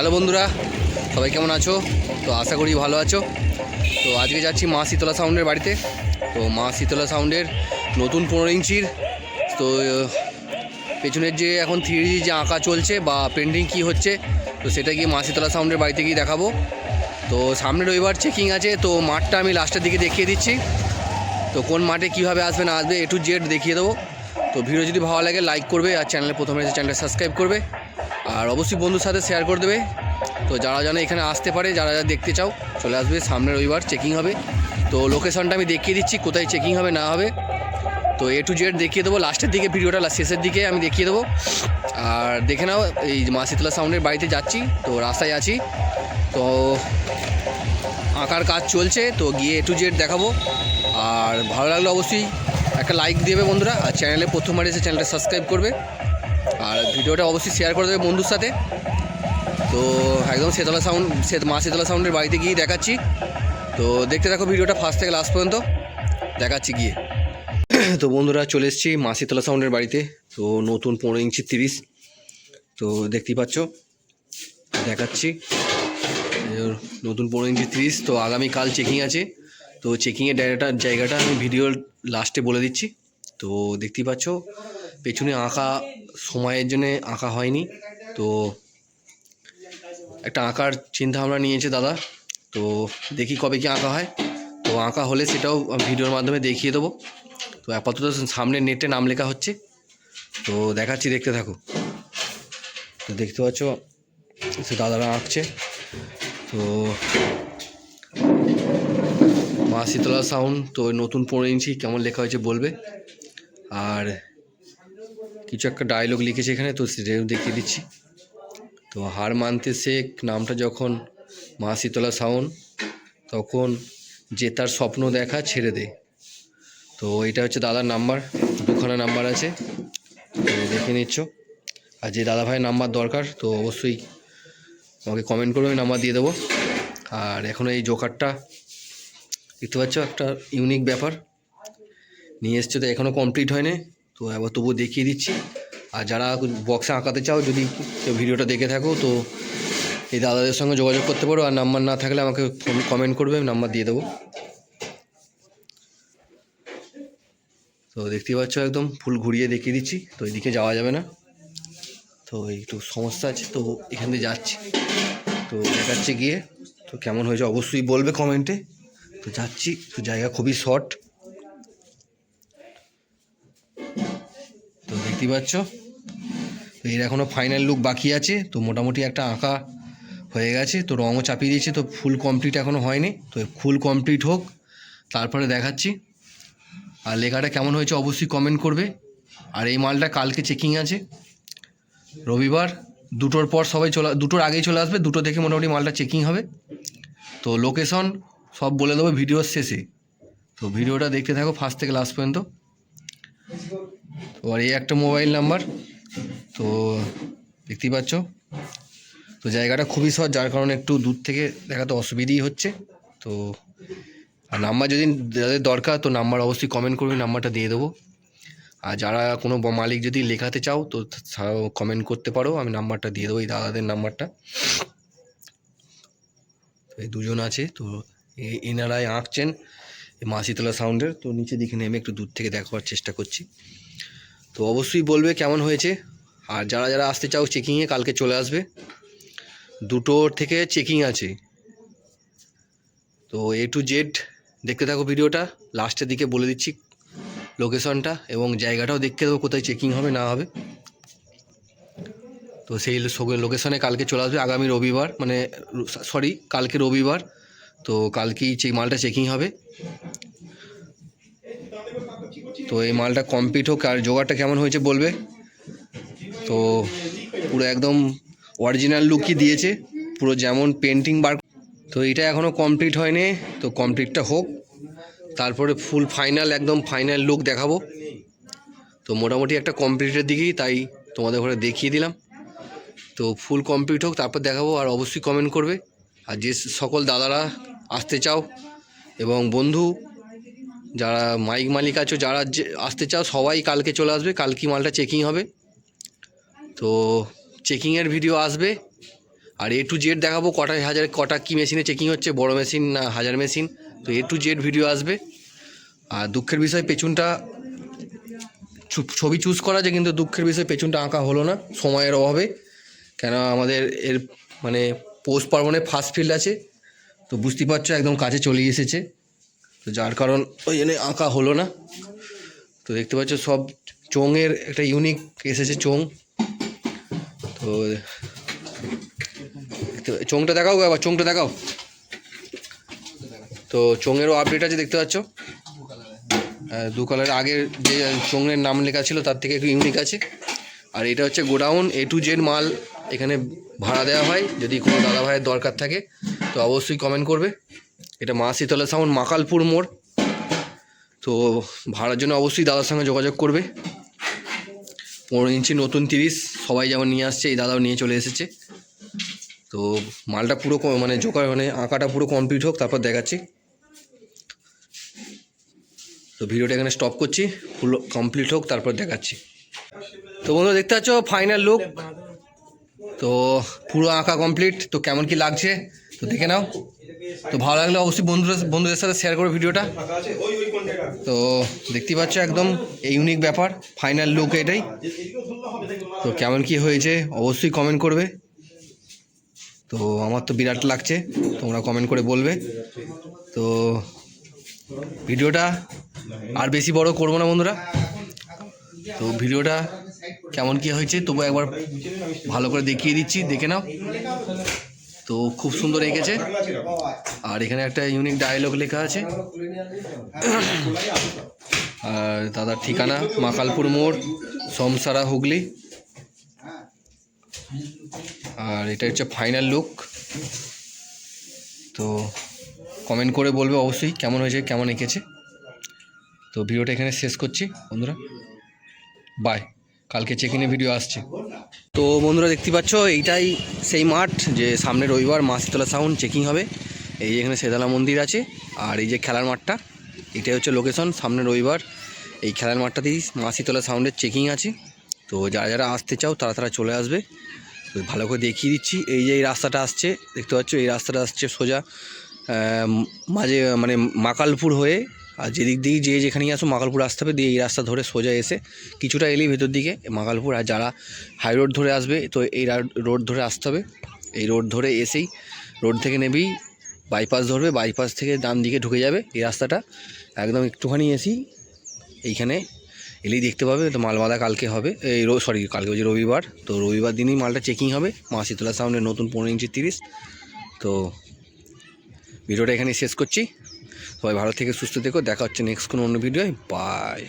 Hello বন্ধুরা, সবাই কেমন আছো? তো আশা করি ভালো আছো। তো আজকে যাচ্ছি মা শীতলা সাউন্ডের বাড়িতে। তো মা শীতলা সাউন্ডের নতুন পনেরো ইঞ্চির। তো পেছনের যে এখন থ্রি যে আঁকা চলছে বা পেন্টিং কি হচ্ছে, তো সেটা গিয়ে মা শীতলা সাউন্ডের বাড়িতে গিয়ে দেখাবো। তো সামনে রবিবার চেকিং আছে, তো মাঠটা আমি লাস্টের দিকে দেখিয়ে দিচ্ছি। তো কোন মাঠে কীভাবে আসবে, না আসবে এ টু জেড দেখিয়ে দেবো। তো ভিডিও যদি ভালো লাগে লাইক করবে, আর চ্যানেলে প্রথমে চ্যানেলটা সাবস্ক্রাইব করবে। আর অবশ্যই বন্ধুর সাথে শেয়ার করে দেবে। তো যারা যেন এখানে আসতে পারে, যারা যারা দেখতে চাও, চলে আসবে। সামনে রবিবার চেকিং হবে। তো লোকেশনটা আমি দেখিয়ে দিচ্ছি, কোথায় চেকিং হবে, না হবে। তো এ টু জেড দেখিয়ে দেবো। লাস্টের দিকে ভিডিওটা শেষের দিকে আমি দেখিয়ে দেবো। আর দেখে নাও, এই মা শীতলা সাউন্ডের বাড়িতে যাচ্ছি। তো রাস্তায় আছি। তো আঁকার কাজ চলছে। তো গিয়ে এ টু জেড দেখাবো। আর ভালো লাগলে অবশ্যই একটা লাইক দেবে বন্ধুরা। আর চ্যানেলে প্রথমবার এসে চ্যানেলটা সাবস্ক্রাইব করবে। আর ভিডিওটা অবশ্যই শেয়ার করে দেবে বন্ধুর সাথে। তো একদম শীতলা সাউন্ড মা শীতলা সাউন্ডের বাড়িতে গিয়ে দেখাচ্ছি। তো দেখতে থাকো ভিডিওটা ফার্স্ট থেকে লাস্ট পর্যন্ত। দেখাচ্ছি গিয়ে। তো বন্ধুরা চলে এসেছি মা শীতলা সাউন্ডের বাড়িতে। তো নতুন পনেরো ইঞ্চি তিরিশ। তো দেখতেই পাচ্ছ, দেখাচ্ছি। নতুন পনেরো ইঞ্চি তিরিশ, তো আগামীকাল চেকিং আছে। তো চেকিংয়ের জায়গাটা জায়গাটা আমি ভিডিওর লাস্টে বলে দিচ্ছি। তো দেখতেই পাচ্ছ, পেছনে আঁকা সময়ের জন্য আঁকা হয়নি। তো একটা আঁকার চিন্তা ভাবনা নিয়েছে দাদা। তো দেখি কবে কি আঁকা হয়। তো আঁকা হলে সেটাও ভিডিওর মাধ্যমে দেখিয়ে দেবো। তো আপাতত সামনে নেটে নাম লেখা হচ্ছে। তো দেখাচ্ছি, দেখতে থাকো। তো দেখতে পাচ্ছ, সে দাদারা আঁকছে। তো মা শীতলা সাউন্ড তো নতুন পনেরো ইঞ্চি কেমন লেখা হয়েছে বলবে। আর কিছু একটা ডায়লগ লিখেছে এখানে, তো সেটাও দেখিয়ে দিচ্ছি। তো হার মানতে শেখ নামটা যখন মা শীতলা সাউন্ড তখন যে তার স্বপ্ন দেখা ছেড়ে দে তো এটা হচ্ছে দাদার নাম্বার, দুখানা নাম্বার আছে। তো দেখে নিচ্ছ। আর যে দাদা ভাইয়ের নাম্বার দরকার, তো অবশ্যই আমাকে কমেন্ট করে আমি নাম্বার দিয়ে দেবো। আর এখন এই জোকারটা দেখতে পাচ্ছ একটা ইউনিক ব্যাপার। নিয়ে এসছে, তো এখনও কমপ্লিট হয়নি। তো এবার তবুও দেখিয়ে দিচ্ছি। আর যারা বক্সে আঁকাতে চাও, যদি কেউ ভিডিওটা দেখে থাকো, তো এই দাদাদের সঙ্গে যোগাযোগ করতে পারো। আর নাম্বার না থাকলে আমাকে ফোন কমেন্ট করবে, আমি নাম্বার দিয়ে দেবো। তো দেখতেই পাচ্ছ একদম ফুল ঘুরিয়ে দেখিয়ে দিচ্ছি। তো এদিকে যাওয়া যাবে না। তো একটু সমস্যা আছে, তো এখান দিয়ে যাচ্ছি। তো দেখাচ্ছে গিয়ে, তো কেমন হয়েছে অবশ্যই বলবে কমেন্টে তো যাচ্ছি, তো জায়গা খুবই শর্ট দেখতেই পাচ্ছ? তো এর এখনও ফাইনাল লুক বাকি আছে। তো মোটামুটি একটা আঁকা হয়ে গেছে। তো রঙও চাপিয়ে দিয়েছি। তো ফুল কমপ্লিট এখনও হয়নি। তো ফুল কমপ্লিট হোক, তারপরে দেখাচ্ছি। আর লেখাটা কেমন হয়েছে অবশ্যই কমেন্ট করবে। আর এই মালটা কালকে চেকিং আছে। রবিবার, দুটোর পর সবাই চলে দুটোর আগেই চলে আসবে। দুটো থেকে মোটামুটি মালটা চেকিং হবে। তো লোকেশন সব বলে দেবো ভিডিওর শেষে। তো ভিডিওটা দেখতে থাকো ফার্স্ট থেকে লাস্ট পর্যন্ত। তো আর এই একটা মোবাইল নাম্বার তো দেখতেই পাচ্ছ। তো জায়গাটা খুবই সহজ, যার কারণে একটু দূর থেকে দেখাতে অসুবিধেই হচ্ছে। তো আর নাম্বার যদি যাদের দরকার, তো নাম্বার অবশ্যই কমেন্ট করবে নাম্বারটা দিয়ে দেবো। আর যারা কোনো মালিক যদি লেখাতে চাও, তো কমেন্ট করতে পারো, আমি নাম্বারটা দিয়ে দেবো এই দাদাদের নাম্বারটা তো এই দুজন আছে, তো এনারাই আঁকছেন এই মা শীতলা সাউন্ডের তো নিচে দিকে নেমে একটু দূর থেকে দেখাবার চেষ্টা করছি। তো অবশ্যই বলবে কেমন হয়েছে। আর যারা যারা আসতে চাও চেকিংয়ে কালকে চলে আসবে। দুটোর থেকে চেকিং আছে। তো এ টু জেড দেখতে থাকো ভিডিওটা। লাস্টের দিকে বলে দিচ্ছি লোকেশনটা এবং জায়গাটাও দেখতে দেবো কোথায় চেকিং হবে, না হবে। তো সেই লোকেশনে কালকে চলে আসবে। আগামী রবিবার মানে সরি কালকে রবিবার। তো কালকেই মালটা চেকিং হবে। তো এই মালটা কমপ্লিট হোক আর জোগাড়টা কেমন হয়েছে বলবে? তো পুরো একদম অরিজিনাল লুকই দিয়েছে, পুরো যেমন পেন্টিং বার তো এটা এখনও কমপ্লিট হয়নি, তো কমপ্লিটটা হোক, তারপরে ফুল ফাইনাল একদম ফাইনাল লুক দেখাবো। তো মোটামুটি একটা কমপ্লিটের দিকেই, তাই তোমাদের ঘরে দেখিয়ে দিলাম। তো ফুল কমপ্লিট হোক, তারপর দেখাবো আর অবশ্যই কমেন্ট করবে। আর যে সকল দাদারা আসতে চাও, এবং বন্ধু যারা মাইক মালিক আছো, যারা যে আসতে চাও, সবাই কালকে চলে আসবে। কালকে মালটা চেকিং হবে। তো চেকিংয়ের ভিডিও আসবে। আর এ টু জেড দেখাবো, কটা হাজার, কটা কী মেশিনে চেকিং হচ্ছে, বড় মেশিন না হাজার মেশিন তো এ টু জেড ভিডিও আসবে। আর দুঃখের বিষয়, পেছনটা ছবি চুজ করা আছে কিন্তু দুঃখের বিষয়, পেছনটা আঁকা হলো না, সময়ের অভাবে। কেন আমাদের এর মানে পৌষ পার্বণে ফার্স্ট ফিল্ড আছে। তো বুঝতেই পারছ, একদম কাছে চলে এসেছে। তো যার কারণ ওই জন্য আঁকা হলো না। তো দেখতে পাচ্ছ সব চোঙের একটা ইউনিক এসেছে চোং তো চোঙটা দেখাও আবার চোঙটা দেখাও। তো চোঙেরও আপডেট আছে দেখতে পাচ্ছ। দু কালার আগের যে চোঙের নাম লেখা ছিল তার থেকে একটু ইউনিক আছে। আর এটা হচ্ছে গোডাউন এ টু জেড মাল এখানে ভাড়া দেওয়া হয়, যদি কোনো দাদা ভাইয়ের দরকার থাকে, তো অবশ্যই কমেন্ট করবে। এটা মা শীতলা সাউন্ড মাকালপুর মোড়। তো ভাড়ার জন্য অবশ্যই দাদার সঙ্গে যোগাযোগ করবে। পনেরো ইঞ্চি নতুন তিরিশ, সবাই যেমন নিয়ে আসছে, এই দাদাও নিয়ে চলে এসেছে। তো মালটা পুরো মানে জোকার মানে আঁকাটা পুরো কমপ্লিট হোক, তারপর দেখাচ্ছি। তো ভিডিওটা এখানে স্টপ করছি ফুল কমপ্লিট হোক, তারপর দেখাচ্ছি। তো বন্ধু দেখতে পাচ্ছ ফাইনাল লুক তো পুরো আঁকা কমপ্লিট তো কেমন কি লাগছে, তো দেখে নাও। তো ভালো লাগলে অবশ্যই বন্ধুরা বন্ধুদের সাথে শেয়ার করো ভিডিওটা। তো দেখতেই পাচ্ছ একদম এই ইউনিক ব্যাপার ফাইনাল লুক এটাই। তো কেমন কি হয়েছে অবশ্যই কমেন্ট করবে। তো আমার তো বিরাট লাগছে, তোমরা কমেন্ট করে বলবে। তো ভিডিওটা আর বেশি বড় করব না বন্ধুরা। তো ভিডিওটা কেমন কি হয়েছে, তবু একবার ভালো করে দেখিয়ে দিচ্ছি, দেখে নাও। তো খুব সুন্দর এঁকেছে। আর এখানে একটা ইউনিক ডায়লগ লেখা আছে। আর দাদার ঠিকানা, মাকালপুর মোড়, সমসারা হুগলি। আর এটা হচ্ছে ফাইনাল লুক তো কমেন্ট করে বলবে অবশ্যই কেমন হয়েছে, কেমন এঁকেছে। তো ভিডিওটা এখানে শেষ করছি, বন্ধুরা। বাই কালকে চেক ইনে ভিডিও আসছে। তো বন্ধুরা দেখতে পাচ্ছ, এইটাই সেই মাঠ, যে সামনে রবিবার মাসিতলা সাউন্ড চেকিং হবে। এই এখানে সেদালা মন্দির আছে, আর এই যে খেলার মাঠটা, এটাই হচ্ছে লোকেশন সামনে রবিবার। এই খেলার মাঠটাতেই মাসিতলা সাউন্ডের চেকিং আছে। তো যারা যারা আসতে চাও, তারা তারা চলে আসবে। ভালো করে দেখিয়ে দিচ্ছি, এই যে এই রাস্তাটা আসছে, দেখতে পাচ্ছ, এই রাস্তাটা আসছে সোজা মাঝে মানে মাকালপুর হয়ে আর যেদিক দিয়ে যে যেখানেই আসো মাকালপুর আসতে হবে, দিয়ে এই রাস্তা ধরে সোজা এসে কিছুটা এলেই ভেতর দিকে মাকালপুর। আর যারা হাই রোড ধরে আসবে, তো এই রোড ধরে আসতে হবে। এই রোড ধরে এসেই রোড থেকে নেবেই বাইপাস ধরবে বাইপাস থেকে ডান দিকে ঢুকে যাবে এই রাস্তাটা। একদম একটুখানি এসেই এইখানে এলেই দেখতে পাবে, তো মাল বাঁধা কালকে হবে, এই সরি কালকে হচ্ছে রবিবার। তো রবিবার দিনই মালটা চেকিং হবে, মা শীতলা সামনে নতুন পনেরো ইঞ্চি তিরিশ। তো ভিডিওটা এখানে শেষ করছি। সবাই ভালো থেকে সুস্থ থেকো। দেখা হচ্ছে নেক্সট কোনো অন্য ভিডিও বাই